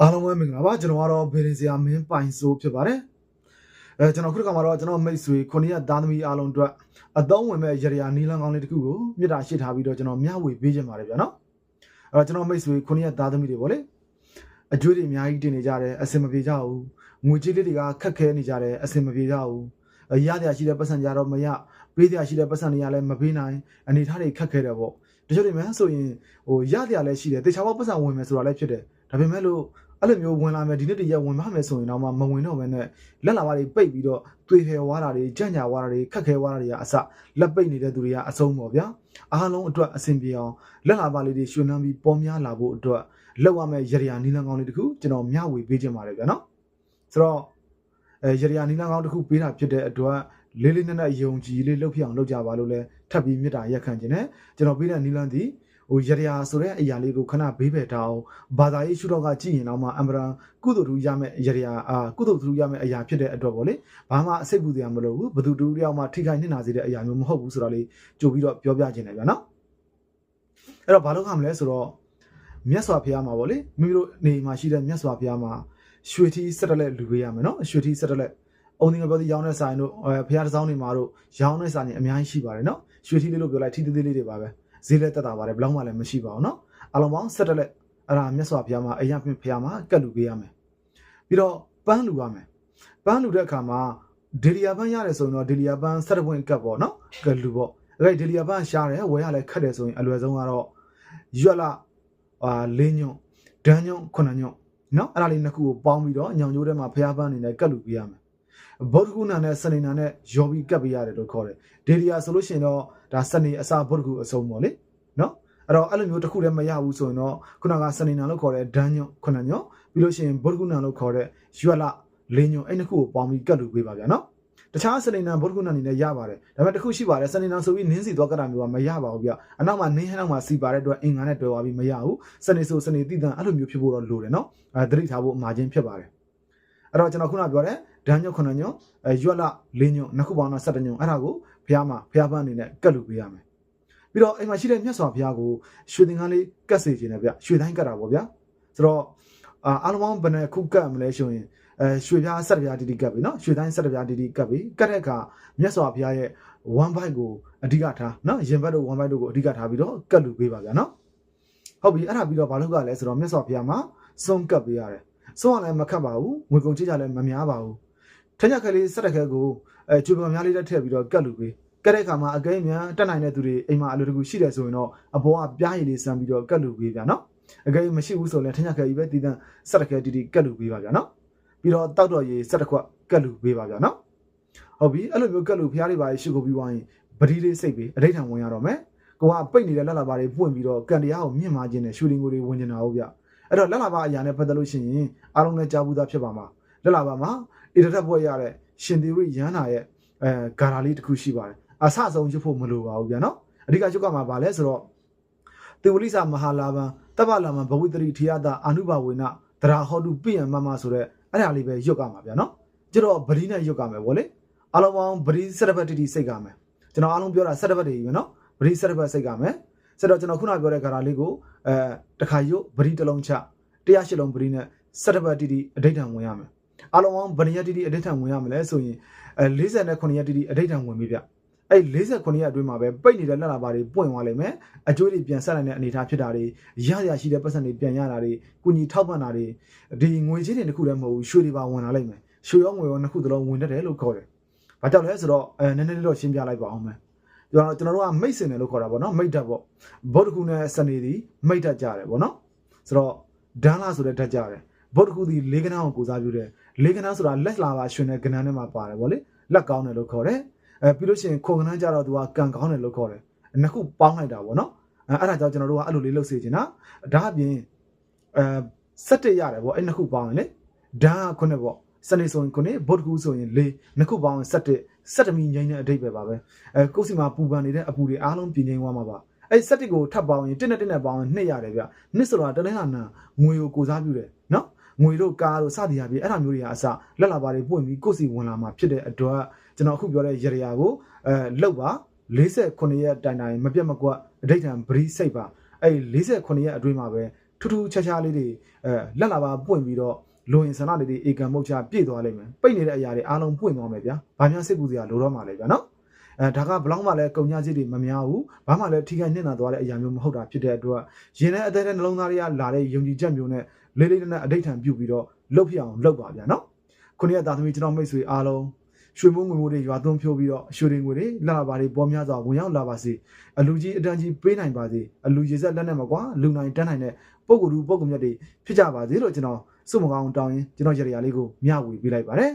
အားလုံးပဲမင်္ဂလာပါကျွန်တော်ကတော့ဘေရင်စရာမင်းပိုင်စိုးဖြစ်ပါတယ်အဲကျွန်တော်ခုတစ်ခါမှာတော့ကျွန်တော်မိတ်ဆွေခုနှစ်ရက်သားသမီးအားလုံးအတွက်အသုံးဝင်မဲ့ရရနီလန်းကောင်းလေးတစ်ခုကိုမြစ်တာရှိထားပြီးတော့ကျွန်တော်မျှဝေပေးခြင်းပါတယ်ဗျာနော်အဲ့တော့ကျွန်တော်မိတ်ဆွေခုနှစ်ရက်သားသမီးတွေပေါ့လေအကျွေးတွေအများကြီးတင်နေကြတယ်အစင်မပြေကြဘူးငွေကြေးလေးတွေကခက်ခဲနေကြတယ်အစင်မပြေကြဘူးအရတရားရှိတဲ့ပတ်စံကြတော့မရပေးတရားရှိတဲ့ပတ်စံတွေကလည်းမပေးနိုင်အနေထားတွေခက်ခဲတယ်ပေါ့တချို့တွေမှဆိုရင်ဟိုရတရားလည်းရှိတယ်တေချာဘောပတ်စံဝင်မယ်ဆိုတာလည်းဖြစ်တယ်ဒါပေမဲ့လို့ အဲ့လိုမျိုးဝင်လာမယ်ဒီနေ့တည်းရဝင်မှမယ်ဆိုရင်တော့မဝင်တော့ဘဲနဲ့လက်လာပါတွေပိတ်ပြီးတော့သွေဖယ်ဝါတာတွေကြံ့ညာဝါတာတွေခက်ခဲဝါတာတွေကအစလက်ပိတ်နေတဲ့သူတွေကအဆုံးပေါ့ဗျာအားလုံးအတွက်အဆင်ပြေအောင်လက်လာပါလေးတွေရှင်နှမ်းပြီးပေါ်များလာဖို့အတွက်လောက်ရမယ်ရရနီလန်းကောင်းလေးတခုကျွန်တော်မျှဝေပေးခြင်းပါတယ်ဗျာနော်ဆိုတော့အဲရရနီလန်းကောင်းတခုပေးတာဖြစ်တဲ့အတွက်လေးလေးနက်နက်ယုံကြည်လေးလှုပ်ဖြစ်အောင်လုပ်ကြပါလို့လဲထပ်ပြီးမြစ်တာရက်ခံခြင်းနဲ့ကျွန်တော်ပေးတဲ့နီလန်းဒီ ဟိုရရဆိုတဲ့အရာလေးကိုခဏဘေးဘယ်ထားအောင်ဘာသာရေးရှုတော့ကကြည့်ရင်တော့မှအမရန်ကုသိုလ်ထူးရမယ့်ရရအာကုသိုလ်ထူးရမယ့်အရာဖြစ်တဲ့အတွက်ပေါ့လေဘာမှအစိတ်ပူစရာမလိုဘူးဘသူတူတယောက်မှထိခိုက်နှိမ့်နာစေတဲ့အရာမျိုးမဟုတ်ဘူးဆိုတော့လေကြိုပြီးတော့ပြောပြခြင်းတယ်ဗျာနော်အဲ့တော့ဘာလို့ခမလဲဆိုတော့မြတ်စွာဘုရားမှာပေါ့လေမိမိတို့နေမှာရှိတဲ့မြတ်စွာဘုရားမှာရွှေထီးဆက်တက်လက်လူပေးရမယ်နော်ရွှေထီးဆက်တက်လက်အုံဒီငါပြောသည်ရောင်းတဲ့ဆိုင်တို့အဲဘုရားတစ်စောင်းတွေမှာတို့ရောင်းတဲ့ဆိုင်တွေအများကြီးရှိပါတယ်နော်ရွှေထီးလေးလို့ပြောလိုက်ထီးသေးသေးလေးတွေပါပဲ ဈေးလက်တက်တာပါတယ်ဘယ်လောက်မှလည်းမရှိပါဘူးနော်အလုံးပေါင်းဆက်တက်လက်အဲ့ဒါမြတ်စွာဘုရားမှာအရင်ဘုရားမှာကတ်လူပေးရမယ်ပြီးတော့ပန်းလူရမယ်ပန်းလူတဲ့အခါမှာဒေလီယာပန်းရတယ်ဆိုရင်တော့ဒေလီယာပန်းဆက်တပွင့်ကတ်ပေါ့နော်ကတ်လူပေါ့အဲ့ဒီဒေလီယာပန်းရှားတယ်ဝယ်ရလဲခက်တယ်ဆိုရင်အလွယ်ဆုံးကတော့ရွက်လာအာလေးညွန့်ဒန်းညွန့်ခုနှစ်ညွန့်နော်အဲ့ဒါလေးနှစ်ခုကိုပေါင်းပြီးတော့ညောင်ကျိုးထဲမှာဖျားပန်းနေနဲ့ကတ်လူပေးရမယ် ဗုဒ္ဓဂုဏနဲ့စနေနာနဲ့ယော်ဘီကတ်ပေးရတယ်လို့ခေါ်တယ်ဒေလီယာဆိုလို့ရှိရင်တော့ဒါစနေအစာဗုဒ္ဓဂုအစုံပေါ့လေနော်အဲ့တော့အဲ့လိုမျိုးတစ်ခုတည်းမရဘူးဆိုရင်တော့ခုနကစနေနာလို့ခေါ်တဲ့ဒန်းညွန့်ခုနှစ်ညွန့်ပြီးလို့ရှိရင်ဗုဒ္ဓဂုဏလို့ခေါ်တဲ့ရွက်လာလေးညွန့်အဲ့နှစ်ခုကိုပေါင်းပြီးကတ်လူပေးပါဗျာနော်တခြားစနေနံဗုဒ္ဓဂုဏအနေနဲ့ရပါတယ်ဒါပေမဲ့တစ်ခုရှိပါတယ်စနေနံဆိုပြီးနင်းစီသွားကြတာမျိုးကမရပါဘူးဗျအနောက်မှာနင်းဟနောက်မှာစီပါတဲ့အတွက်အင်္ဂါနဲ့တွဲသွားပြီးမရဘူးစနေဆိုစနေတိတန်အဲ့လိုမျိုးဖြစ်ဖို့တော့လိုတယ်နော်အဲသတိထားဖို့အမှားချင်းဖြစ်ပါတယ်အဲ့တော့ကျွန်တော်ခုနပြောတဲ့ ဒန်းညွတ်ခုနှစ်ညွတ်အဲရွက်လလေးညွတ်နှစ်ခုပေါင်းတော့17ညွတ်အဲ့ဒါကိုဘုရားမှာဘုရားပန်းအနေနဲ့ကတ်လူပေးရမယ်ပြီးတော့အိမ်မှာရှိတဲ့မြတ်စွာဘုရားကိုရွှေသင်္ကန်းလေးကတ်စေခြင်းနဲ့ဗျရွှေတိုင်းကတ်တာပေါ့ဗျာဆိုတော့အာအားလုံးပေါင်းဘယ်နဲ့ခုကတ်မလဲဆိုရင်အဲရွှေပြားဆက်ပြားတီတီကပ်ပြီနော်ရွှေတိုင်းဆက်ပြားတီတီကပ်ပြီကတ်တဲ့အခါမြတ်စွာဘုရားရဲ့ one byte ကိုအဓိကထားနော်ရင်ဘတ်တို့ one byte တို့ကိုအဓိကထားပြီးတော့ကတ်လူပေးပါဗျာနော်ဟုတ်ပြီအဲ့ဒါပြီးတော့ဘာလုပ်ကလဲဆိုတော့မြတ်စွာဘုရားမှာစုံကပ်ပေးရတယ်စုံကလည်းမခတ်ပါဘူးငွေကုန်ချစ်ကြလည်းမများပါဘူး ထက်ညက်ကလေးဆက်တက်ခဲကိုအဲချူပံများလေးတက်ထည့်ပြီးတော့ကတ်လူပေးကတ်တဲ့အခါမှာအကိန်းမြန်တက်နိုင်တဲ့သူတွေအိမ်မှာအလိုတကူရှိတယ်ဆိုရင်တော့အပေါ်ကပြားရည်လေးဆမ်းပြီးတော့ကတ်လူပေးဗျာနော်အကိန်းမရှိဘူးဆိုရင်ထက်ညက်ခဲကြီးပဲတည်တံဆက်တက်ခဲတီတီကတ်လူပေးပါဗျာနော်ပြီးတော့တောက်တော်ရည်ဆက်တစ်ခွက်ကတ်လူပေးပါဗျာနော်ဟုတ်ပြီအဲ့လိုမျိုးကတ်လူဖျားလေးပါရှိကိုပြီးွားရင်ပတိလေးစိတ်ပြီးအဋိဌံဝင်ရတော့မယ်ကိုကပိတ်နေတဲ့လက်လာပါတွေပွင့်ပြီးတော့ကန်တရားကိုမြင့်မာခြင်းနဲ့ရှူတင်ကိုတွေဝင်နေတာဟုတ်ဗျအဲ့တော့လက်လာပါအရာနဲ့ပတ်သက်လို့ရှိရင်အားလုံးလည်းကြားဘူးသားဖြစ်ပါမှာလက်လာပါမှာ ဣရထက်ဘွက်ရတဲ့ရှင်သေရိရဟန္တာရဲ့အဲဂါရာလေးတစ်ခုရှိပါတယ်အဆအဆုံးရွတ်ဖို့မလိုပါဘူးဗျာနော်အဓိကရွတ်ကမှာပါလဲဆိုတော့တေဝလိစာမဟာလာဘံတပ္ပလာမံဘဝိတရိထေယတာအာနုဘဝေနတရာဟောတုပိယံမမဆိုတဲ့အဲ့ဒါလေးပဲရွတ်ကမှာဗျာနော်ကျတော့ဗတိနဲ့ရွတ်ကမယ်ဗောလေအလုံးပေါင်းဗတိစရဘတ်တိစိတ်ကမယ်ကျွန်တော်အားလုံးပြောတာစရဘတ်တွေပဲနော်ဗတိစရဘတ်စိတ်ကမယ်ဆိုတော့ကျွန်တော်ခုနပြောတဲ့ဂါရာလေးကိုအဲတခါရွတ်ဗတိတစ်လုံးချတရားရှိလုံးဗတိနဲ့စရဘတ်တိတိအဋိဌံဝင်ရမယ် အလုံးပေါင်းဗဏိယတိတိအဋိဌံဝင်ရမယ်လဲဆိုရင်အဲ49ရက်တိတိအဋိဌံဝင်ပြီဗျအဲ့49ရက်အတွင်းမှာပဲပိတ်နေတဲ့လက်လာပါတွေပွင့်သွားလိမ့်မယ်အကျိုးတွေပြန်ဆက်နိုင်တဲ့အနေအထားဖြစ်တာတွေရရရှိတဲ့ပတ်စံတွေပြန်ရတာတွေကုညီထောက်ပံ့တာတွေဒီငွေချင်းတွေတစ်ခုတည်းမဟုတ်ဘူးရွှေတွေပါဝင်လာလိမ့်မယ်ရွှေရောငွေရောနှစ်ခုသလုံးဝင်တတ်တယ်လို့ခေါ်တယ်။ဘာကြောင့်လဲဆိုတော့အဲနည်းနည်းလေးတော့ရှင်းပြလိုက်ပါအောင်မယ်။ကျွန်တော်ကျွန်တော်တို့ကမိတ်စင်တယ်လို့ခေါ်တာပေါ့နော်မိတ်ဓာတ်ပေါ့ဗုဒ္ဓခုနဲ့စနေသည်မိတ်ဓာတ်ကြတယ်ပေါ့နော်။ဆိုတော့ဒန်းလာဆိုတဲ့ဓာတ်ကြတယ် ဗုဒ္ဓခုသည်လေးကနာကိုကိုစားပြုတယ်လေးကနာဆိုတာလက်လာပါရှင်တဲ့ကဏ္ဍထဲမှာပါတယ်ပေါ့လေလက်ကောင်းတယ်လို့ခေါ်တယ်အဲပြီးလို့ရှိရင်ခုံကဏ္ဍကြတော့သူကကံကောင်းတယ်လို့ခေါ်တယ်နှစ်ခုပေါင်းလိုက်တာပေါ့နော်အဲအဲ့ဒါကြောင့်ကျွန်တော်တို့ကအဲ့လိုလေးလုပ်စေချင်တာဒါအပြင်အဲ17ရတယ်ပေါ့အဲ့နှစ်ခုပေါင်းရင်လေဓာတ်ခုနှစ်ပေါ့စနေဆိုရင်ခုနှစ်ဗုဒ္ဓခုဆိုရင်၄နှစ်ခုပေါင်းရင်17 17မီငိမ့်တဲ့အဓိပ္ပာယ်ပါပဲအဲကိုယ်စီမှာပူပန်နေတဲ့အပူတွေအားလုံးပြင်ငိမ့်သွားမှာပါအဲ့17ကိုထပ်ပေါင်းရင်1နဲ့1နဲ့ပေါင်းရင်2ရတယ်ဗျနှစ်ဆိုတာတနေ့ဟာနာငွေကိုကိုစားပြုတယ်နော် ငွေတို့ကားတို့စသည်အပြင်အဲ့ဒါမျိုးတွေကအစလက်လာပါတွေပွင့်ပြီးကိုယ်စီဝင်လာမှာဖြစ်တဲ့အတွက်ကျွန်တော်အခုပြောတဲ့ရရကိုအဲလောက်ပါ48ရက်တိုင်တိုင်မပြတ်မကွက်အဋိဌံဗြိစိတ်ပါအဲ့48ရက်အတွင်းမှာပဲထထူးထူးခြားခြားလေးတွေအဲလက်လာပါပွင့်ပြီးတော့လိုရင်ဆန္ဒလေးတွေဧကံမုတ်ချပြည့်သွားလိမ့်မယ်ပိတ်နေတဲ့အရာတွေအားလုံးပွင့်သွားမယ်ဗျာဘာများစိတ်ကူစရာလိုတော့မှလဲဗျာနော်အဲဒါကဘလောက်မှလည်းကုန်ကြစည်တွေမများဘူးဘာမှလည်းထိခိုက်နေတာသွားတဲ့အရာမျိုးမဟုတ်တာဖြစ်တဲ့အတွက်ရင်ထဲအသေးတဲ့နှလုံးသားတွေကလာတဲ့ယုံကြည်ချက်မျိုးနဲ့ လေးလေးနက်နက်အဋိဌံပြုပြီးတော့လှုပ်ဖြစ်အောင်လှုပ်ပါဗျာနော်ခုနှစ်ရက်သားသမီးကျွန်တော်မိတ်ဆွေအားလုံးရွှေမိုးငွေမိုးတွေရွာသွန်းဖြိုးပြီးတော့ရွှေတွေငွေတွေလာပါတွေပေါ်များစွာဝင်ရောက်လာပါစေအလူကြီးအတန်းကြီးပေးနိုင်ပါစေအလူရေဆက်လက်နဲ့မကွာလူနိုင်တန်းနိုင်တဲ့ပုံကူလူပုံကူမြတ်တွေဖြစ်ကြပါစေလို့ကျွန်တော်စုမကောင်းတောင်းရင်ကျွန်တော်ရရလေးကိုမျှဝေပေးလိုက်ပါတယ်